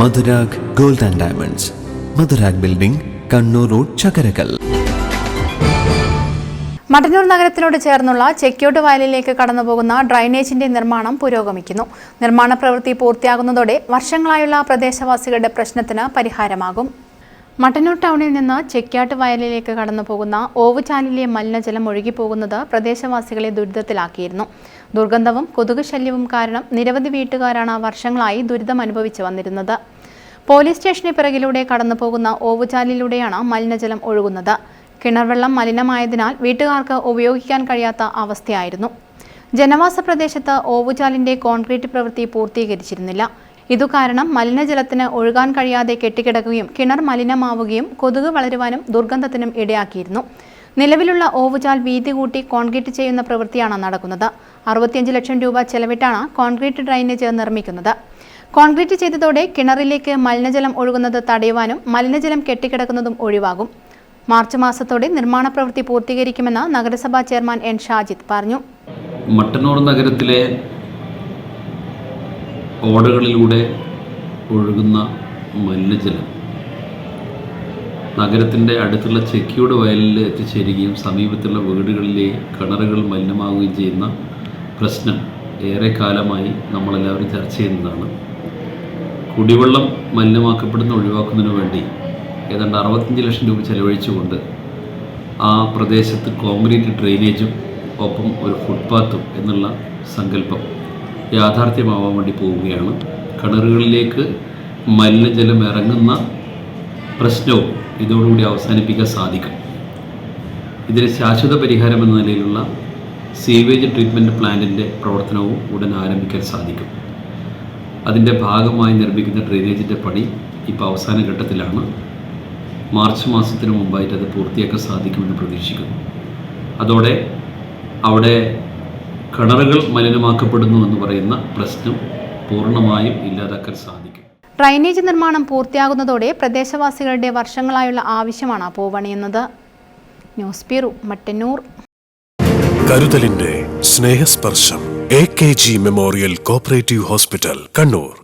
Madhurag gold and diamonds. Madhurag building Kannur road Chakkarakkal. Mattannur നഗരത്തിനോട് ചേർന്നുള്ള ചെക്യോട്ട് വയലിലേക്ക് കടന്നുപോകുന്ന ഡ്രൈനേജിന്റെ നിർമ്മാണം പുരോഗമിക്കുന്നു. നിർമ്മാണ പ്രവൃത്തി പൂർത്തിയാകുന്നതോടെ വർഷങ്ങളായുള്ള പ്രദേശവാസികളുടെ പ്രശ്നത്തിന് പരിഹാരമാകും. മട്ടന്നൂർ ടൗണിൽ നിന്ന് ചെക്കാട്ട് വയലിലേക്ക് കടന്നു പോകുന്ന ഓവുചാലിലെ മലിനജലം ഒഴുകിപ്പോകുന്നത് പ്രദേശവാസികളെ ദുരിതത്തിലാക്കിയിരുന്നു. ദുർഗന്ധവും കൊതുക് ശല്യവും കാരണം നിരവധി വീട്ടുകാരാണ് വർഷങ്ങളായി ദുരിതം അനുഭവിച്ചു വന്നിരുന്നത്. പോലീസ് സ്റ്റേഷന് പിറകിലൂടെ കടന്നു പോകുന്ന ഓവുചാലിലൂടെയാണ് മലിനജലം ഒഴുകുന്നത്. കിണർവെള്ളം മലിനമായതിനാൽ വീട്ടുകാർക്ക് ഉപയോഗിക്കാൻ കഴിയാത്ത അവസ്ഥയായിരുന്നു. ജനവാസ പ്രദേശത്ത് ഓവുചാലിന്റെ കോൺക്രീറ്റ് പ്രവൃത്തി പൂർത്തീകരിച്ചിരുന്നില്ല. ഇതു കാരണം മലിനജലത്തിന് ഒഴുകാൻ കഴിയാതെ കെട്ടിക്കിടക്കുകയും കിണർ മലിനമാവുകയും കൊതുക് വളരുവാനും ദുർഗന്ധത്തിനും ഇടയാക്കിയിരുന്നു. നിലവിലുള്ള ഓവുചാൽ വീതി കൂട്ടി കോൺക്രീറ്റ് ചെയ്യുന്ന പ്രവൃത്തിയാണ് നടക്കുന്നത്. അറുപത്തിയഞ്ച് ലക്ഷം രൂപ ചെലവിട്ടാണ് കോൺക്രീറ്റ് ഡ്രൈനേജ് നിർമ്മിക്കുന്നത്. കോൺക്രീറ്റ് ചെയ്തതോടെ കിണറിലേക്ക് മലിനജലം ഒഴുകുന്നത് തടയുവാനും മലിനജലം കെട്ടിക്കിടക്കുന്നതും ഒഴിവാകും. മാർച്ച് മാസത്തോടെ നിർമ്മാണ പ്രവൃത്തി പൂർത്തീകരിക്കുമെന്ന് നഗരസഭാ ചെയർമാൻ എൻ. ഷാജിദ് പറഞ്ഞു. മട്ടന്നൂർ നഗരത്തിലെ ഓടകളിലൂടെ ഒഴുകുന്ന മലിനജലം. നഗരത്തിന്റെ അടുത്തുള്ള ചെക്കിയോട് വയലിൽ എത്തിച്ചേരുകയും സമീപത്തുള്ള വീടുകളിലെ കിണറുകൾ മലിനമാവുകയും ചെയ്യുന്ന പ്രശ്നം ഏറെ കാലമായി നമ്മളെല്ലാവരും ചർച്ച ചെയ്യുന്നതാണ്. കുടിവെള്ളം മലിനമാക്കപ്പെടുന്ന ഒഴിവാക്കുന്നതിന് വേണ്ടി ഏതാണ്ട് അറുപത്തഞ്ച് ലക്ഷം രൂപ ചെലവഴിച്ചുകൊണ്ട് ആ പ്രദേശത്ത് കോൺക്രീറ്റ് ഡ്രെയിനേജും ഒപ്പം ഒരു ഫുട്പാത്തും എന്നുള്ള സങ്കല്പം യാഥാർത്ഥ്യമാവാൻ വേണ്ടി പോവുകയാണ്. കിണറുകളിലേക്ക് മലിനജലം ഇറങ്ങുന്ന പ്രശ്നവും ഇതോടുകൂടി അവസാനിപ്പിക്കാൻ സാധിക്കും. ഇതിന് ശാശ്വത പരിഹാരം എന്ന നിലയിലുള്ള സീവേജ് ട്രീറ്റ്മെന്റ് പ്ലാന്റിന്റെ പ്രവർത്തനവും ഉടൻ ആരംഭിക്കാൻ സാധിക്കും. അതിന്റെ ഭാഗമായി നിർമ്മിക്കുന്ന ഡ്രെയിനേജിന്റെ പണി ഇപ്പോൾ അവസാന ഘട്ടത്തിലാണ്. മാർച്ച് മാസത്തിന് മുമ്പായിട്ട് അത് പൂർത്തിയാക്കാൻ സാധിക്കുമെന്ന് പ്രതീക്ഷിക്കുന്നു. അതോടെ അവിടെ കിണറുകൾ മലിനമാക്കപ്പെടുന്നു എന്ന് പറയുന്ന പ്രശ്നം പൂർണമായും ഇല്ലാതാക്കാൻ സാധിക്കും. ഡ്രൈനേജ് നിർമ്മാണം പൂർത്തിയാകുന്നതോടെ പ്രദേശവാസികളുടെ വർഷങ്ങളായുള്ള ആവശ്യമാണ് പൂവണിയുന്നത്. News bureau Mattannur. കരുതലിന്റെ Snehasparsham A K G memorial cooperative hospital Kannur.